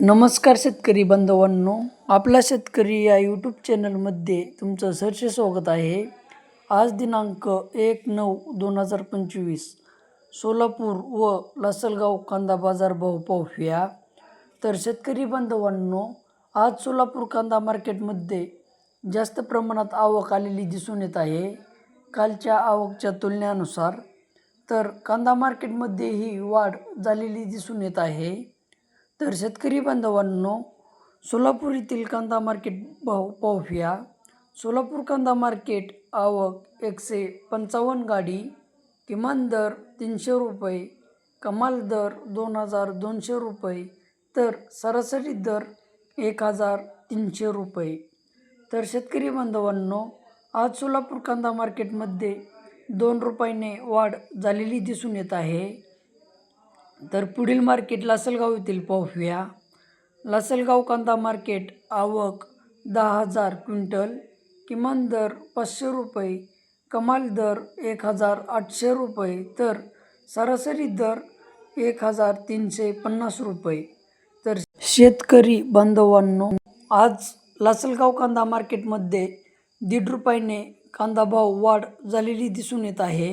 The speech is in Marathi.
नमस्कार शेतकरी बांधवांनो आपला शेतकरी या यूट्यूब चॅनलमध्ये तुमचं सहर्ष स्वागत आहे. आज दिनांक एक नऊ दोन हजार पंचवीस सोलापूर व लासलगाव कांदा बाजार भाव पाहूया. तर शेतकरी बांधवांनो आज सोलापूर कांदा मार्केटमध्ये जास्त प्रमाणात आवक आलेली दिसून येत आहे. कालच्या आवकच्या तुलनेनुसार तर कांदा मार्केटमध्ये ही वाढ झालेली दिसून येत आहे. तर शेतकरी बांधवांनो सोलापूर येथील कांदा मार्केट भाव पाहूया. सोलापूर कांदा मार्केट आवक एकशे पंचावन्न गाडी किमान दर तीनशे रुपये कमाल दर दोन हजार दोनशे रुपये तर सरासरी दर एक हजार तीनशे रुपये. तर शेतकरी बांधवांनो आज सोलापूर कांदा मार्केटमध्ये दोन रुपयाने वाढ झालेली दिसून येत आहे. तर पुढील मार्केट लासलगाव येथील पाहूया. लासलगाव कांदा मार्केट आवक दहा हजार क्विंटल किमान दर पाचशे रुपये कमाल दर एक हजार आठशे रुपये तर सरासरी दर एक हजार तीनशे पन्नास रुपये. तर शेतकरी बांधवांनो आज लासलगाव कांदा मार्केटमध्ये दीड रुपयाने कांदा भाव वाढ झालेली दिसून येत आहे.